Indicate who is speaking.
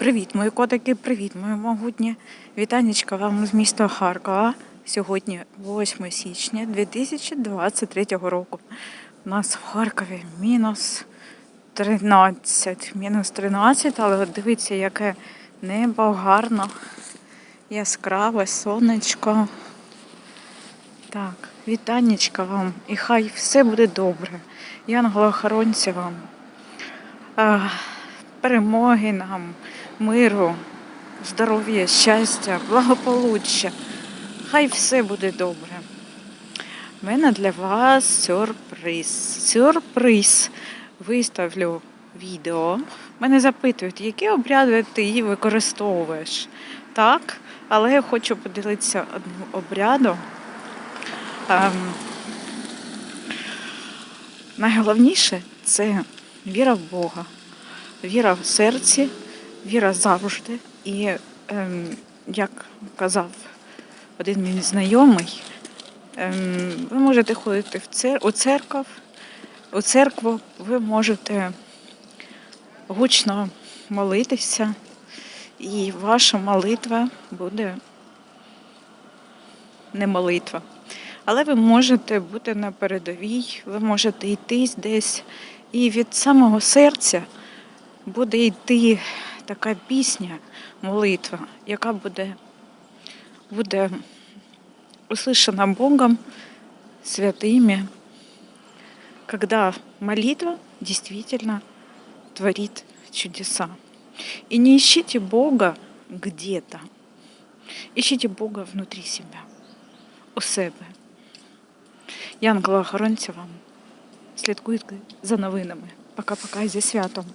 Speaker 1: Привіт, мої котики, привіт, мої могутні. Вітанечка вам з міста Харкова. Сьогодні 8 січня 2023 року. У нас в Харкові мінус 13. Мінус 13, але дивіться, яке небо гарно, яскраве, сонечко. Так, вітанечка вам. І хай все буде добре. Янголохоронці вам. Перемоги нам, миру, здоров'я, щастя, благополуччя. Хай все буде добре. У мене для вас сюрприз. Сюрприз. Виставлю відео. Мене запитують, які обряди ти використовуєш. Так, але я хочу поділитися одним обрядом. Ем, найголовніше це віра в Бога, віра в серці, віра завжди. І ем, як казав один мій знайомий, ем, ви можете ходити в цер... у церкву, у церкву, ви можете гучно молитися, і ваша молитва буде не молитва. Але ви можете бути на передовій, ви можете йти десь, і від самого серця буде йти така пісня, молитва, яка буде, буде услышана Богом, святыми, когда молитва действительно творит чудеса. И не ищите Бога где-то, ищите Бога внутри себя, у себе. Янгола охоронця вам. Слідкуйте за новинами. Пока-пока і зі святом.